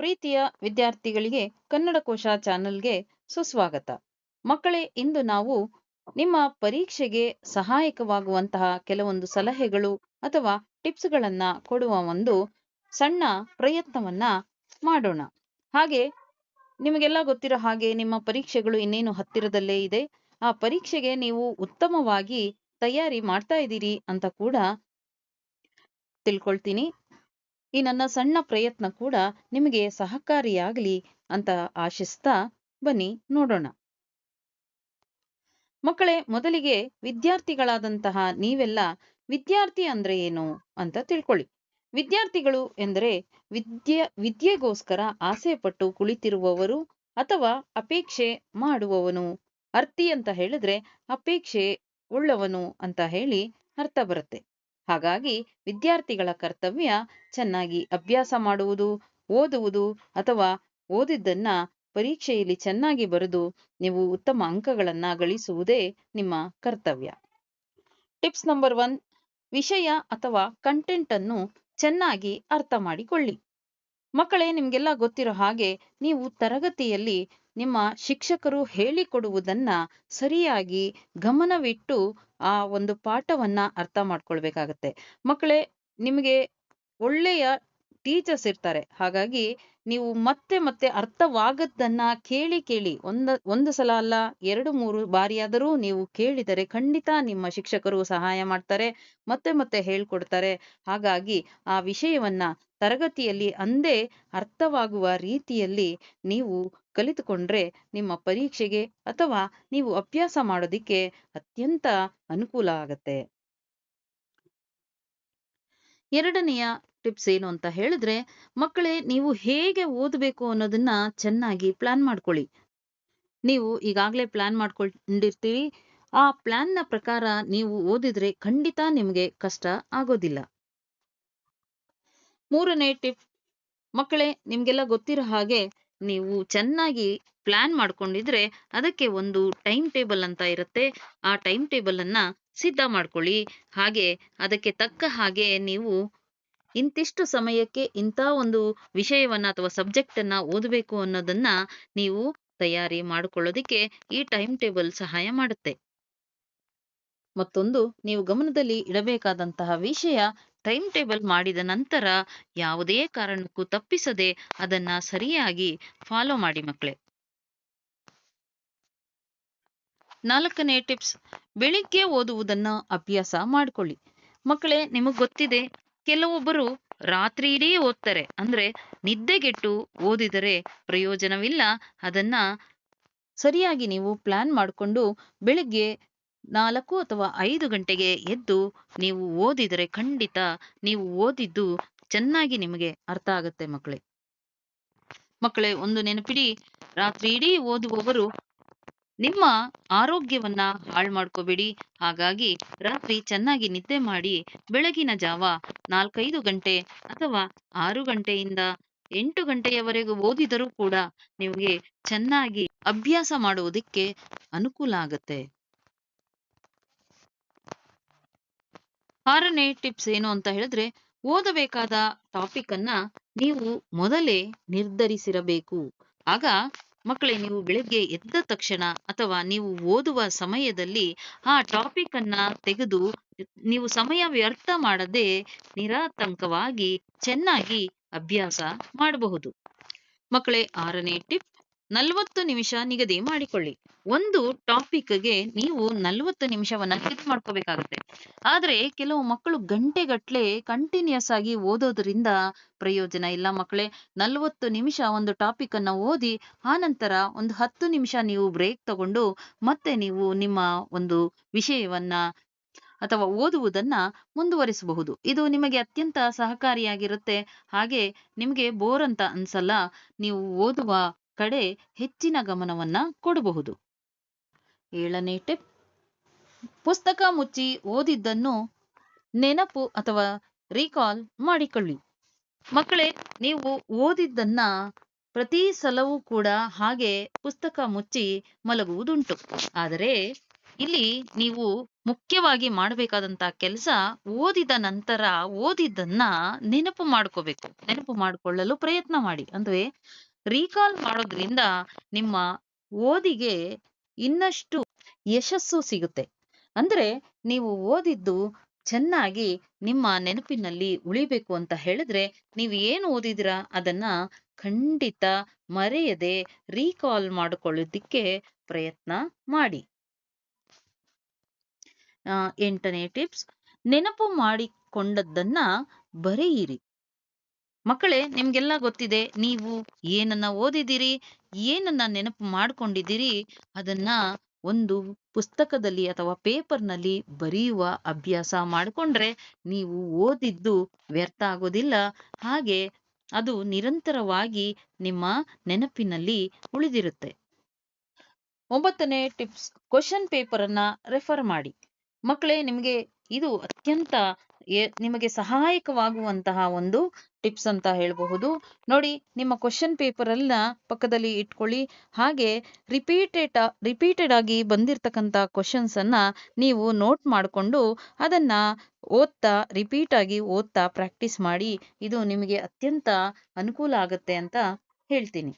ಪ್ರೀತಿಯ ವಿದ್ಯಾರ್ಥಿಗಳಿಗೆ ಕನ್ನಡ ಕೋಶ ಚಾನೆಲ್ಗೆ ಸುಸ್ವಾಗತ. ಮಕ್ಕಳೇ, ಇಂದು ನಾವು ನಿಮ್ಮ ಪರೀಕ್ಷೆಗೆ ಸಹಾಯಕವಾಗುವಂತಹ ಕೆಲವೊಂದು ಸಲಹೆಗಳು ಅಥವಾ ಟಿಪ್ಸ್ಗಳನ್ನ ಕೊಡುವ ಒಂದು ಸಣ್ಣ ಪ್ರಯತ್ನವನ್ನ ಮಾಡೋಣ. ಹಾಗೆ ನಿಮಗೆಲ್ಲ ಗೊತ್ತಿರೋ ಹಾಗೆ ನಿಮ್ಮ ಪರೀಕ್ಷೆಗಳು ಇನ್ನೇನು ಹತ್ತಿರದಲ್ಲೇ ಇದೆ. ಆ ಪರೀಕ್ಷೆಗೆ ನೀವು ಉತ್ತಮವಾಗಿ ತಯಾರಿ ಮಾಡ್ತಾ ಇದ್ದೀರಿ ಅಂತ ಕೂಡ ತಿಳ್ಕೊಳ್ತೀನಿ. ಈ ನನ್ನ ಸಣ್ಣ ಪ್ರಯತ್ನ ಕೂಡ ನಿಮಗೆ ಸಹಕಾರಿಯಾಗಲಿ ಅಂತ ಆಶಿಸ್ತಾ ಬನ್ನಿ ನೋಡೋಣ. ಮಕ್ಕಳೇ, ಮೊದಲಿಗೆ ವಿದ್ಯಾರ್ಥಿಗಳಾದಂತಹ ನೀವೆಲ್ಲ ವಿದ್ಯಾರ್ಥಿ ಅಂದ್ರೆ ಏನು ಅಂತ ತಿಳ್ಕೊಳ್ಳಿ. ವಿದ್ಯಾರ್ಥಿಗಳು ಎಂದರೆ ವಿದ್ಯೆ, ವಿದ್ಯೆಗೋಸ್ಕರ ಆಸೆ ಪಟ್ಟು ಕುಳಿತಿರುವವರು ಅಥವಾ ಅಪೇಕ್ಷೆ ಮಾಡುವವನು ಅರ್ಥಿ ಅಂತ ಹೇಳಿದ್ರೆ ಅಪೇಕ್ಷೆ ಉಳ್ಳವನು ಅಂತ ಹೇಳಿ ಅರ್ಥ ಬರುತ್ತೆ. ಹಾಗಾಗಿ ವಿದ್ಯಾರ್ಥಿಗಳ ಕರ್ತವ್ಯ ಚೆನ್ನಾಗಿ ಅಭ್ಯಾಸ ಮಾಡುವುದು, ಓದುವುದು ಅಥವಾ ಓದಿದ್ದನ್ನ ಪರೀಕ್ಷೆಯಲ್ಲಿ ಚೆನ್ನಾಗಿ ಬರೆದು ನೀವು ಉತ್ತಮ ಅಂಕಗಳನ್ನ ಗಳಿಸುವುದೇ ನಿಮ್ಮ ಕರ್ತವ್ಯ. ಟಿಪ್ಸ್ ನಂಬರ್ ಒನ್, ವಿಷಯ ಅಥವಾ ಕಂಟೆಂಟ್ ಅನ್ನು ಚೆನ್ನಾಗಿ ಅರ್ಥ ಮಾಡಿಕೊಳ್ಳಿ. ಮಕ್ಕಳೇ, ನಿಮ್ಗೆಲ್ಲ ಗೊತ್ತಿರೋ ಹಾಗೆ ನೀವು ತರಗತಿಯಲ್ಲಿ ನಿಮ್ಮ ಶಿಕ್ಷಕರು ಹೇಳಿಕೊಡುವುದನ್ನ ಸರಿಯಾಗಿ ಗಮನವಿಟ್ಟು ಆ ಒಂದು ಪಾಠವನ್ನ ಅರ್ಥ ಮಾಡ್ಕೊಳ್ಬೇಕಾಗತ್ತೆ. ಮಕ್ಕಳೇ, ನಿಮಗೆ ಒಳ್ಳೆಯ ಟೀಚರ್ಸ್ ಇರ್ತಾರೆ. ಹಾಗಾಗಿ ನೀವು ಮತ್ತೆ ಮತ್ತೆ ಅರ್ಥವಾಗದ್ದನ್ನ ಕೇಳಿ ಕೇಳಿ, ಒಂದ, ಒಂದು ಸಲ ಅಲ್ಲ, ಎರಡು, ಮೂರು ಬಾರಿಯಾದರೂ ನೀವು ಕೇಳಿದರೆ ಖಂಡಿತ ನಿಮ್ಮ ಶಿಕ್ಷಕರು ಸಹಾಯ ಮಾಡ್ತಾರೆ, ಮತ್ತೆ ಮತ್ತೆ ಹೇಳ್ಕೊಡ್ತಾರೆ. ಹಾಗಾಗಿ ಆ ವಿಷಯವನ್ನ ತರಗತಿಯಲ್ಲಿ ಅಂದೇ ಅರ್ಥವಾಗುವ ರೀತಿಯಲ್ಲಿ ನೀವು ಕಲಿತುಕೊಂಡ್ರೆ ನಿಮ್ಮ ಪರೀಕ್ಷೆಗೆ ಅಥವಾ ನೀವು ಅಭ್ಯಾಸ ಮಾಡೋದಿಕ್ಕೆ ಅತ್ಯಂತ ಅನುಕೂಲ ಆಗತ್ತೆ. ಎರಡನೆಯ ಟಿಪ್ಸ್ ಏನು ಅಂತ ಹೇಳಿದ್ರೆ, ಮಕ್ಕಳೇ ನೀವು ಹೇಗೆ ಓದಬೇಕು ಅನ್ನೋದನ್ನ ಚೆನ್ನಾಗಿ ಪ್ಲಾನ್ ಮಾಡ್ಕೊಳ್ಳಿ. ನೀವು ಈಗಾಗಲೇ ಪ್ಲಾನ್ ಮಾಡ್ಕೊಂಡಿರ್ತೀರಿ. ಆ ಪ್ಲಾನ್ನ ಪ್ರಕಾರ ನೀವು ಓದಿದ್ರೆ ಖಂಡಿತ ನಿಮಗೆ ಕಷ್ಟ ಆಗೋದಿಲ್ಲ. ಮೂರನೇ ಟಿಪ್ ಮಕ್ಕಳೇ, ನಿಮಗೆಲ್ಲ ಗೊತ್ತಿರೋ ಹಾಗೆ ನೀವು ಚೆನ್ನಾಗಿ ಪ್ಲಾನ್ ಮಾಡ್ಕೊಂಡಿದ್ರೆ ಅದಕ್ಕೆ ಒಂದು ಟೈಮ್ ಟೇಬಲ್ ಅಂತ ಇರುತ್ತೆ. ಆ ಟೈಮ್ ಟೇಬಲ್ ಅನ್ನ ಸಿದ್ಧ ಮಾಡ್ಕೊಳ್ಳಿ. ಹಾಗೆ ಅದಕ್ಕೆ ತಕ್ಕ ಹಾಗೆ ನೀವು ಇಂತಿಷ್ಟು ಸಮಯಕ್ಕೆ ಇಂಥ ಒಂದು ವಿಷಯವನ್ನ ಅಥವಾ ಸಬ್ಜೆಕ್ಟ್ ಅನ್ನ ಓದಬೇಕು ಅನ್ನೋದನ್ನ ನೀವು ತಯಾರಿ ಮಾಡಿಕೊಳ್ಳೋದಿಕ್ಕೆ ಈ ಟೈಮ್ ಟೇಬಲ್ ಸಹಾಯ ಮಾಡುತ್ತೆ. ಮತ್ತೊಂದು, ನೀವು ಗಮನದಲ್ಲಿ ಇಡಬೇಕಾದಂತಹ ವಿಷಯ ಟೈಮ್ ಟೇಬಲ್ ಮಾಡಿದ ನಂತರ ಯಾವುದೇ ಕಾರಣಕ್ಕೂ ತಪ್ಪಿಸದೆ ಅದನ್ನ ಸರಿಯಾಗಿ ಫಾಲೋ ಮಾಡಿ ಮಕ್ಕಳೇ ನಾಲ್ಕನೇ ಟಿಪ್ಸ್, ಬೆಳಿಗ್ಗೆ ಓದುವುದನ್ನ ಅಭ್ಯಾಸ ಮಾಡ್ಕೊಳ್ಳಿ. ಮಕ್ಕಳೇ ನಿಮಗ್ ಗೊತ್ತಿದೆ, ಕೆಲವೊಬ್ಬರು ರಾತ್ರಿ ಇಡೀ ಓದ್ತಾರೆ. ಅಂದ್ರೆ ನಿದ್ದೆಗೆಟ್ಟು ಓದಿದರೆ ಪ್ರಯೋಜನವಿಲ್ಲ. ಅದನ್ನ ಸರಿಯಾಗಿ ನೀವು ಪ್ಲಾನ್ ಮಾಡಿಕೊಂಡು ಬೆಳಿಗ್ಗೆ ನಾಲ್ಕು ಅಥವಾ ಐದು ಗಂಟೆಗೆ ಎದ್ದು ನೀವು ಓದಿದರೆ ಖಂಡಿತ ನೀವು ಓದಿದ್ದು ಚೆನ್ನಾಗಿ ನಿಮಗೆ ಅರ್ಥ ಆಗುತ್ತೆ ಮಕ್ಕಳೇ. ಮಕ್ಕಳೇ, ಒಂದು ನೆನಪಿಡಿ, ರಾತ್ರಿ ಇಡೀ ಓದುವವರು ನಿಮ್ಮ ಆರೋಗ್ಯವನ್ನ ಹಾಳು ಮಾಡ್ಕೋಬೇಡಿ. ಹಾಗಾಗಿ ರಾತ್ರಿ ಚೆನ್ನಾಗಿ ನಿದ್ದೆ ಮಾಡಿ ಬೆಳಗಿನ ಜಾವ ನಾಲ್ಕೈದು ಗಂಟೆ ಅಥವಾ ಆರು ಗಂಟೆಯಿಂದ ಎಂಟು ಗಂಟೆಯವರೆಗೂ ಓದಿದರೂ ಕೂಡ ನಿಮಗೆ ಚೆನ್ನಾಗಿ ಅಭ್ಯಾಸ ಮಾಡುವುದಕ್ಕೆ ಅನುಕೂಲ ಆಗತ್ತೆ. ಆರನೇ ಟಿಪ್ಸ್ ಏನು ಅಂತ ಹೇಳಿದ್ರೆ, ಓದಬೇಕಾದ ಟಾಪಿಕ್ ಅನ್ನ ನೀವು ಮೊದಲೇ ನಿರ್ಧರಿಸಿರಬೇಕು. ಆಗ ಮಕ್ಕಳೇ, ನೀವು ಬೆಳಿಗ್ಗೆ ಎದ್ದ ತಕ್ಷಣ ಅಥವಾ ನೀವು ಓದುವ ಸಮಯದಲ್ಲಿ ಆ ಟಾಪಿಕ್ ಅನ್ನ ತೆಗೆದು ನೀವು ಸಮಯ ವ್ಯರ್ಥ ಮಾಡದೆ ನಿರಾತಂಕವಾಗಿ ಚೆನ್ನಾಗಿ ಅಭ್ಯಾಸ ಮಾಡಬಹುದು. ಮಕ್ಕಳೇ, ಆರನೇ ಟಿಪ್. ನಲವತ್ತು ನಿಮಿಷ ನಿಗದಿ ಮಾಡಿಕೊಳ್ಳಿ. ಒಂದು ಟಾಪಿಕ್ಗೆ ನೀವು ನಲವತ್ತು ನಿಮಿಷವನ್ನ ಫಿಕ್ಸ್ ಮಾಡ್ಕೋಬೇಕಾಗತ್ತೆ. ಆದ್ರೆ ಕೆಲವು ಮಕ್ಕಳು ಗಂಟೆಗಟ್ಲೆ ಕಂಟಿನ್ಯೂಸ್ ಆಗಿ ಓದೋದ್ರಿಂದ ಪ್ರಯೋಜನ ಇಲ್ಲ ಮಕ್ಕಳೇ. ನಲವತ್ತು ನಿಮಿಷ ಒಂದು ಟಾಪಿಕ್ ಅನ್ನ ಓದಿ ನಂತರ ಒಂದು ಹತ್ತು ನಿಮಿಷ ನೀವು ಬ್ರೇಕ್ ತಗೊಂಡು ಮತ್ತೆ ನೀವು ನಿಮ್ಮ ಒಂದು ವಿಷಯವನ್ನ ಅಥವಾ ಓದುವುದನ್ನ ಮುಂದುವರಿಸಬಹುದು. ಇದು ನಿಮಗೆ ಅತ್ಯಂತ ಸಹಕಾರಿಯಾಗಿರುತ್ತೆ. ಹಾಗೆ ನಿಮಗೆ ಬೋರ್ ಅಂತ ಅನ್ಸಲ್ಲ. ನೀವು ಓದುವ ಕಡೆ ಹೆಚ್ಚಿನ ಗಮನವನ್ನ ಕೊಡಬಹುದು. ಏಳನೇ ಟಿಪ್ ಪುಸ್ತಕ ಮುಚ್ಚಿ ಓದಿದ್ದನ್ನು ನೆನಪು ಅಥವಾ ರೀಕಾಲ್ ಮಾಡಿಕೊಳ್ಳಿ. ಮಕ್ಕಳೇ, ನೀವು ಓದಿದ್ದನ್ನ ಪ್ರತಿ ಸಲವೂ ಕೂಡ ಹಾಗೆ ಪುಸ್ತಕ ಮುಚ್ಚಿ ಮಲಗುವುದುಂಟು. ಆದರೆ, ಇಲ್ಲಿ ನೀವು ಮುಖ್ಯವಾಗಿ ಮಾಡಬೇಕಾದಂತ ಕೆಲಸ ಓದಿದ ನಂತರ ಓದಿದ್ದನ್ನ ನೆನಪು ಮಾಡ್ಕೋಬೇಕು. ನೆನಪು ಮಾಡಿಕೊಳ್ಳಲು ಪ್ರಯತ್ನ ಮಾಡಿ. ಅಂದ್ರೆ ರೀಕಾಲ್ ಮಾಡೋದ್ರಿಂದ ನಿಮ್ಮ ಓದಿಗೆ ಇನ್ನಷ್ಟು ಯಶಸ್ಸು ಸಿಗುತ್ತೆ. ಅಂದ್ರೆ ನೀವು ಓದಿದ್ದು ಚೆನ್ನಾಗಿ ನಿಮ್ಮ ನೆನಪಿನಲ್ಲಿ ಉಳಿಬೇಕು ಅಂತ ಹೇಳಿದ್ರೆ ನೀವು ಏನು ಓದಿದಿರಾ ಅದನ್ನ ಖಂಡಿತ ಮರೆಯದೆ ರೀಕಾಲ್ ಮಾಡಿಕೊಳ್ಳೋದಿಕ್ಕೆ ಪ್ರಯತ್ನ ಮಾಡಿ. ಎಂಟನೇ ಟಿಪ್ಸ್ ನೆನಪು ಮಾಡಿಕೊಂಡದ್ದನ್ನ ಬರೆಯಿರಿ. ಮಕ್ಕಳೇ, ನಿಮ್ಗೆಲ್ಲ ಗೊತ್ತಿದೆ, ನೀವು ಏನನ್ನ ಓದಿದಿರಿ ಏನನ್ನ ನೆನಪು ಮಾಡ್ಕೊಂಡಿದ್ದೀರಿ, ಅದನ್ನ ಒಂದು ಪುಸ್ತಕದಲ್ಲಿ ಅಥವಾ ಪೇಪರ್ನಲ್ಲಿ ಬರೆಯುವ ಅಭ್ಯಾಸ ಮಾಡಿಕೊಂಡ್ರೆ ನೀವು ಓದಿದ್ದು ವ್ಯರ್ಥ ಆಗೋದಿಲ್ಲ. ಹಾಗೆ ಅದು ನಿರಂತರವಾಗಿ ನಿಮ್ಮ ನೆನಪಿನಲ್ಲಿ ಉಳಿದಿರುತ್ತೆ. ಒಂಬತ್ತನೇ ಟಿಪ್ಸ್, ಕ್ವಶನ್ ಪೇಪರ್ ಅನ್ನ ರೆಫರ್ ಮಾಡಿ. ಮಕ್ಕಳೇ, ನಿಮಗೆ ಇದು ಅತ್ಯಂತ ನಿಮಗೆ ಸಹಾಯಕವಾಗುವಂತಹ ಒಂದು ಟಿಪ್ಸ್ ಅಂತ ಹೇಳಬಹುದು. ನೋಡಿ, ನಿಮ್ಮ ಕ್ವಶನ್ ಪೇಪರ್ ಅನ್ನ ಪಕ್ಕದಲ್ಲಿ ಇಟ್ಕೊಳ್ಳಿ. ಹಾಗೆ ರಿಪೀಟೆಡ್ ರಿಪೀಟೆಡ್ ಆಗಿ ಬಂದಿರತಕ್ಕಂತ ಕ್ವಶನ್ಸ್ ಅನ್ನ ನೀವು ನೋಟ್ ಮಾಡಿಕೊಂಡು ಅದನ್ನ ಓದ್ತಾ ರಿಪೀಟ್ ಆಗಿ ಓದ್ತಾ ಪ್ರಾಕ್ಟೀಸ್ ಮಾಡಿ ಇದು ನಿಮಗೆ ಅತ್ಯಂತ ಅನುಕೂಲ ಆಗುತ್ತೆ ಅಂತ ಹೇಳ್ತೀನಿ.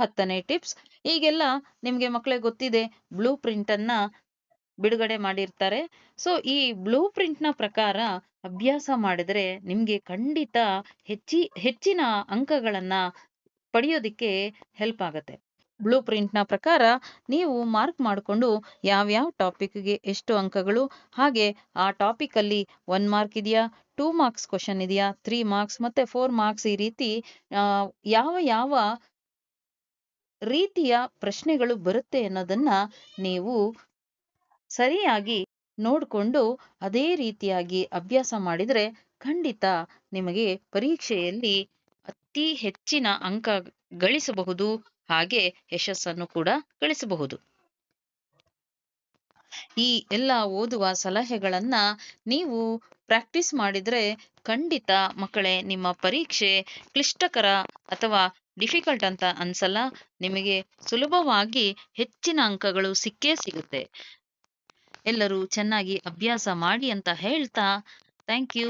ಹತ್ತನೇ ಟಿಪ್ಸ್ ಈಗೆಲ್ಲ ನಿಮ್ಗೆ ಮಕ್ಕಳೇ ಗೊತ್ತಿದೆ ಬ್ಲೂ ಪ್ರಿಂಟ್ ಅನ್ನ ಬಿಡುಗಡೆ ಮಾಡಿರ್ತಾರೆ. ಸೊ ಈ ಬ್ಲೂ ಪ್ರಿಂಟ್ನ ಪ್ರಕಾರ ಅಭ್ಯಾಸ ಮಾಡಿದ್ರೆ ನಿಮ್ಗೆ ಖಂಡಿತ ಹೆಚ್ಚಿ, ಹೆಚ್ಚಿನ ಅಂಕಗಳನ್ನ ಪಡೆಯೋದಿಕ್ಕೆ ಹೆಲ್ಪ್ ಆಗತ್ತೆ. ಬ್ಲೂ ಪ್ರಿಂಟ್ನ ಪ್ರಕಾರ ನೀವು ಮಾರ್ಕ್ ಮಾಡಿಕೊಂಡು ಯಾವ್ಯಾವ ಟಾಪಿಕ್ಗೆ ಎಷ್ಟು ಅಂಕಗಳು, ಹಾಗೆ ಆ ಟಾಪಿಕ್ ಅಲ್ಲಿ ಒನ್ ಮಾರ್ಕ್ ಇದೆಯಾ ಟೂ ಮಾರ್ಕ್ಸ್ ಕ್ವಶನ್ ಇದೆಯಾ ತ್ರೀ ಮಾರ್ಕ್ಸ್ ಮತ್ತೆ ಫೋರ್ ಮಾರ್ಕ್ಸ್ ಈ ರೀತಿ ಯಾವ ಯಾವ ರೀತಿಯ ಪ್ರಶ್ನೆಗಳು ಬರುತ್ತೆ ಅನ್ನೋದನ್ನ ನೀವು ಸರಿಯಾಗಿ ನೋಡಿಕೊಂಡು ಅದೇ ರೀತಿಯಾಗಿ ಅಭ್ಯಾಸ ಮಾಡಿದ್ರೆ ಖಂಡಿತ ನಿಮಗೆ ಪರೀಕ್ಷೆಯಲ್ಲಿ ಅತಿ ಹೆಚ್ಚಿನ ಅಂಕ ಗಳಿಸಬಹುದು, ಹಾಗೆ ಯಶಸ್ಸನ್ನು ಕೂಡ ಗಳಿಸಬಹುದು. ಈ ಎಲ್ಲ ಓದುವ ಸಲಹೆಗಳನ್ನ ನೀವು ಪ್ರಾಕ್ಟೀಸ್ ಮಾಡಿದ್ರೆ ಖಂಡಿತ ಮಕ್ಕಳೇ ನಿಮ್ಮ ಪರೀಕ್ಷೆ ಕ್ಲಿಷ್ಟಕರ ಅಥವಾ ಡಿಫಿಕಲ್ಟ್ ಅಂತ ಅನ್ಸಲ್ಲ, ನಿಮಗೆ ಸುಲಭವಾಗಿ ಹೆಚ್ಚಿನ ಅಂಕಗಳು ಸಿಕ್ಕೇ ಸಿಗುತ್ತೆ. ಎಲ್ಲರೂ ಚೆನ್ನಾಗಿ ಅಭ್ಯಾಸ ಮಾಡಿ ಅಂತ ಹೇಳ್ತಾ ಥ್ಯಾಂಕ್ ಯು